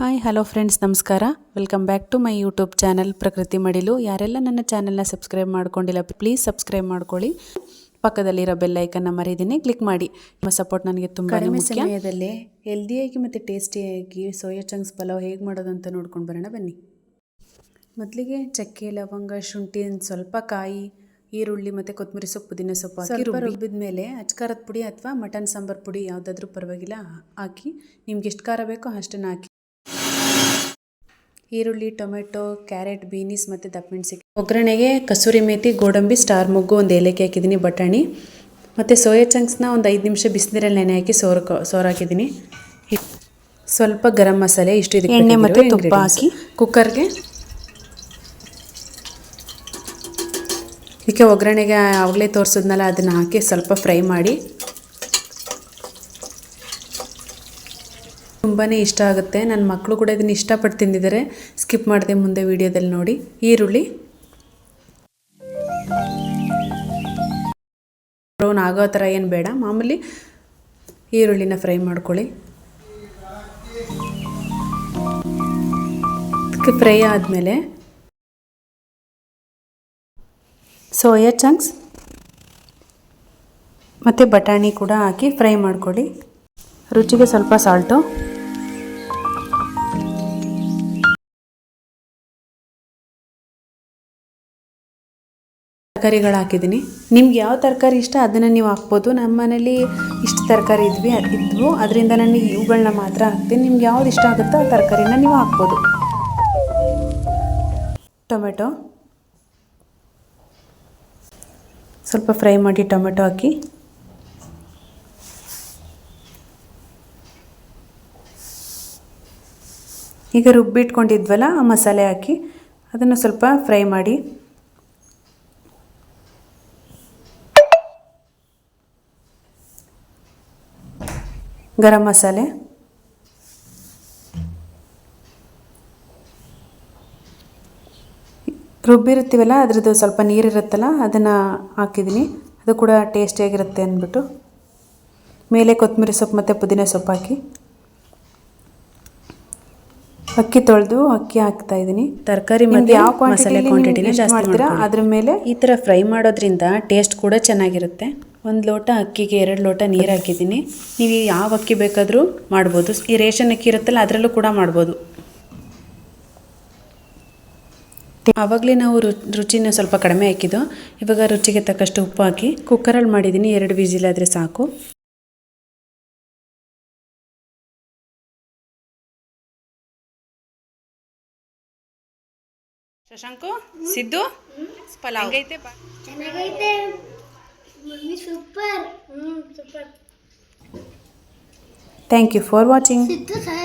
Hi hello friends ನಮಸ್ಕಾರ. Welcome back to my YouTube channel Prakruti Madilu ಯಾರೆಲ್ಲ ನನ್ನ ಚಾನಲ್ನ ಸಬ್ಸ್ಕ್ರೈಬ್ ಮಾಡ್ಕೊಂಡಿಲ್ಲ ಪ್ಲೀಸ್ ಸಬ್ಸ್ಕ್ರೈಬ್ ಮಾಡ್ಕೊಳ್ಳಿ. ಪಕ್ಕದಲ್ಲಿರೋ ಬೆಲ್ ಐಕನ್ನ ಮರೀದಿನಿ ಕ್ಲಿಕ್ ಮಾಡಿ. ನಿಮ್ಮ ಸಪೋರ್ಟ್ ನನಗೆ ತುಂಬ ಸಮಯದಲ್ಲೇ ಹೆಲ್ದಿಯಾಗಿ ಮತ್ತು ಟೇಸ್ಟಿಯಾಗಿ ಸೋಯಾ ಚಂಕ್ಸ್ ಪಲಾವ್ ಹೇಗೆ ಮಾಡೋದು ಅಂತ ನೋಡ್ಕೊಂಡು ಬರೋಣ ಬನ್ನಿ. ಮೊದಲಿಗೆ ಚಕ್ಕೆ ಲವಂಗ ಶುಂಠಿ ಸ್ವಲ್ಪ ಕಾಯಿ ಈರುಳ್ಳಿ ಮತ್ತು ಕೊತ್ತಂಬರಿ ಸೊಪ್ಪು ದಿನ ಸೊಪ್ಪು ಹಾಕಿ ರುಬ್ಬಿದ ಮೇಲೆ ಅಚ್ಕಾರದ ಪುಡಿ ಅಥವಾ ಮಟನ್ ಸಾಂಬಾರ್ ಪುಡಿ ಯಾವುದಾದ್ರೂ ಪರವಾಗಿಲ್ಲ ಹಾಕಿ. ನಿಮ್ಗೆ ಎಷ್ಟು ಖಾರ ಬೇಕೋ ಅಷ್ಟನ್ನು ಹಾಕಿ. ಈರುಳ್ಳಿ ಟೊಮೆಟೊ ಕ್ಯಾರೆಟ್ ಬೀನೀಸ್ ಮತ್ತು ದಪ್ಪಮೆಣಸಿಗೆ ಒಗ್ಗರಣೆಗೆ ಕಸೂರಿ ಮೇಥಿ ಗೋಡಂಬಿ ಸ್ಟಾರ್ ಮೊಗ್ಗು ಒಂದು ಏಲಕ್ಕಿ ಹಾಕಿದ್ದೀನಿ ಬಟಾಣಿ. ಮತ್ತು ಸೋಯಾ ಚಂಕ್ಸ್ನ ಒಂದು ಐದು ನಿಮಿಷ ಬಿಸಿನೀರಲ್ಲಿ ನೆನೆ ಹಾಕಿ ಸೋರ್ ಸೋರಾಕಿದ್ದೀನಿ. ಸ್ವಲ್ಪ ಗರಂ ಮಸಾಲೆ ಇಷ್ಟು ಇದಕ್ಕೆ ಎಣ್ಣೆ ಮತ್ತು ತುಪ್ಪ. ಹಾಕಿ. ಕುಕ್ಕರ್ಗೆ. ಇದಕ್ಕೆ ಒಗ್ಗರಣೆಗೆ ಆಗಲೇ ತೋರಿಸಿದ್ನಲ್ಲ ಅದನ್ನು ಹಾಕಿ ಸ್ವಲ್ಪ ಫ್ರೈ ಮಾಡಿ. ತುಂಬಾ ಇಷ್ಟ ಆಗುತ್ತೆ. ನನ್ನ ಮಕ್ಕಳು ಕೂಡ ಇದನ್ನು ಇಷ್ಟಪಟ್ಟು ತಿಂದಿದ್ದಾರೆ ಸ್ಕಿಪ್ ಮಾಡಿದೆ ಮುಂದೆ ವಿಡಿಯೋದಲ್ಲಿ ನೋಡಿ. ಈರುಳ್ಳಿ. ಬ್ರೌನ್ ಆಗೋ ಥರ ಏನು ಬೇಡ. ಮಾಮೂಲಿ ಈರುಳ್ಳಿನ ಫ್ರೈ ಮಾಡ್ಕೊಳ್ಳಿ. ಅದಕ್ಕೆ ಫ್ರೈ ಆದಮೇಲೆ ಸೋಯಾ ಚಂಕ್ಸ್ ಮತ್ತು ಬಟಾಣಿ ಕೂಡ ಹಾಕಿ ಫ್ರೈ ಮಾಡ್ಕೊಳ್ಳಿ. ರುಚಿಗೆ ಸ್ವಲ್ಪ ಸಾಲ್ಟು. ತರಕಾರಿಗಳು ಹಾಕಿದ್ದೀನಿ ನಿಮ್ಗೆ ಯಾವ ತರಕಾರಿ ಇಷ್ಟ ಅದನ್ನು ನೀವು ಹಾಕ್ಬೋದು. ನಮ್ಮ ಮನೇಲಿ ಇಷ್ಟು ತರಕಾರಿ ಇದ್ವಿ, ಇದ್ವು. ಅದರಿಂದ ನಾನು ಇವುಗಳನ್ನ ಮಾತ್ರ ಹಾಕ್ತೀನಿ. ನಿಮ್ಗೆ ಯಾವ್ದು ಇಷ್ಟ ಆಗುತ್ತೋ ಆ ತರಕಾರಿನ ನೀವು ಹಾಕ್ಬೋದು. ಟೊಮೆಟೊ. ಸ್ವಲ್ಪ ಫ್ರೈ ಮಾಡಿ ಟೊಮೆಟೊ ಹಾಕಿ. ಈಗ ರುಬ್ಬಿಟ್ಕೊಂಡಿದ್ವಲ್ಲ, ಆ ಮಸಾಲೆ ಹಾಕಿ. ಅದನ್ನು ಸ್ವಲ್ಪ ಫ್ರೈ ಮಾಡಿ. ಗರಂ ಮಸಾಲೆ. ರುಬ್ಬಿರ್ತೀವಲ್ಲ ಅದ್ರದ್ದು ಸ್ವಲ್ಪ ನೀರಿರುತ್ತಲ್ಲ, ಅದನ್ನು ಹಾಕಿದ್ದೀನಿ. ಅದು ಕೂಡ ಟೇಸ್ಟಿಯಾಗಿರುತ್ತೆ ಅಂದ್ಬಿಟ್ಟು. ಮೇಲೆ ಕೊತ್ತಂಬರಿ ಸೊಪ್ಪು ಮತ್ತು ಪುದೀನ ಸೊಪ್ಪು ಹಾಕಿ. ಅಕ್ಕಿ ತೊಳೆದು ಅಕ್ಕಿ ಹಾಕ್ತಾ ಇದ್ದೀನಿ. ತರಕಾರಿ ಮತ್ತೆ ಯಾವ ಮಸಾಲೆ ಕ್ವಾಂಟಿಟಿನ ಜಾಸ್ತಿ ಮಾಡ್ತೀರಾ? ಅದ್ರ ಮೇಲೆ ಈ ಥರ ಫ್ರೈ ಮಾಡೋದ್ರಿಂದ ಟೇಸ್ಟ್ ಕೂಡ ಚೆನ್ನಾಗಿರುತ್ತೆ. ಒಂದು ಲೋಟ ಅಕ್ಕಿಗೆ ಎರಡು ಲೋಟ ನೀರು ಹಾಕಿದ್ದೀನಿ. ನೀವು ಯಾವ ಅಕ್ಕಿ ಬೇಕಾದರೂ ಮಾಡ್ಬೋದು. ಈ ರೇಷನ್ ಅಕ್ಕಿ ಇರುತ್ತಲ್ಲ ಅದರಲ್ಲೂ ಕೂಡ ಮಾಡ್ಬೋದು. ಆವಾಗಲೇ ನಾವು ರುಚಿನ ಸ್ವಲ್ಪ ಕಡಿಮೆ ಹಾಕಿದ್ದು. ಇವಾಗ ರುಚಿಗೆ ತಕ್ಕಷ್ಟು ಉಪ್ಪು ಹಾಕಿ ಕುಕ್ಕರಲ್ಲಿ ಮಾಡಿದ್ದೀನಿ. ಎರಡು ವಿಸಿಲ್ ಆದರೆ ಸಾಕು. ಶಶಾಂಕು ಸಿದ್ದು ಪಲಾವ್ ಚೆನ್ನಾಗೈತೆ ಮಮ್ಮಿ ಸೂಪರ್ ಹ್ಞೂ super thank you for watching Siddu ಸಹ